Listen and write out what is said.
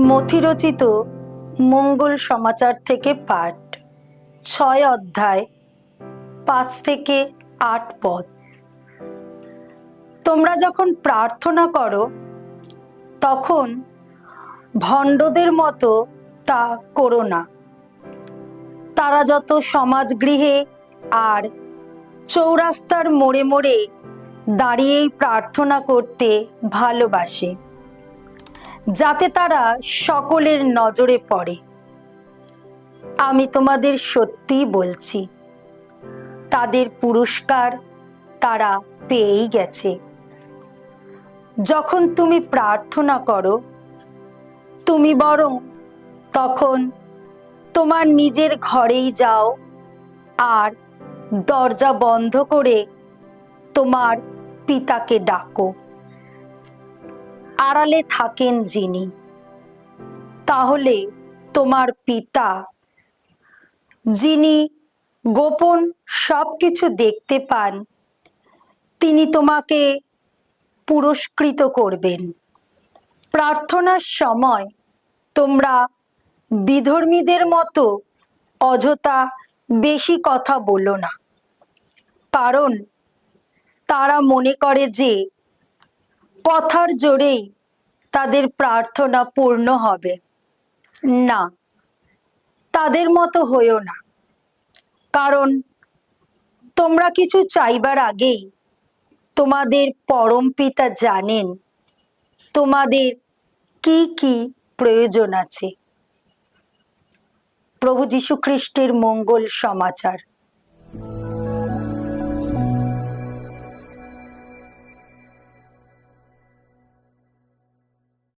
মথিরচিত মঙ্গল সমাচার থেকে পাঠ, ছয় অধ্যায়, পাঁচ থেকে আট পদ। তোমরা যখন প্রার্থনা করো, তখন ভণ্ডদের মতো তা করো না। তারা যত সমাজগৃহে আর চৌরাস্তার মোড়ে মোড়ে দাঁড়িয়েই প্রার্থনা করতে ভালোবাসে। যাতে তারা সকলের নজরে পড়ে। আমি তোমাদের সত্যি বলছি, তাদের পুরস্কার তারা পেয়েই গেছে। যখন তুমি প্রার্থনা করো, তুমি বরং তখন তোমার নিজের ঘরেই যাও আর দরজা বন্ধ করে তোমার পিতাকে ডাকো। আড়ালে থাকেন যিনি। তাহলে তোমার পিতা, যিনি গোপন সব কিছু দেখতে পান, তিনি তোমাকে পুরস্কৃত করবেন। প্রার্থনার সময় তোমরা বিধর্মীদের মতো অযথা বেশি কথা বলো না, কারণ তারা মনে করে যে কথার জোরেই তাদের প্রার্থনা পূর্ণ হবে। না, তাদের মতো হইও না। কারণ তোমরা কিছু চাইবার আগেই তোমাদের পরম পিতা জানেন তোমাদের কি কি প্রয়োজন আছে। প্রভু যীশু খ্রিস্টের মঙ্গল সমাচার।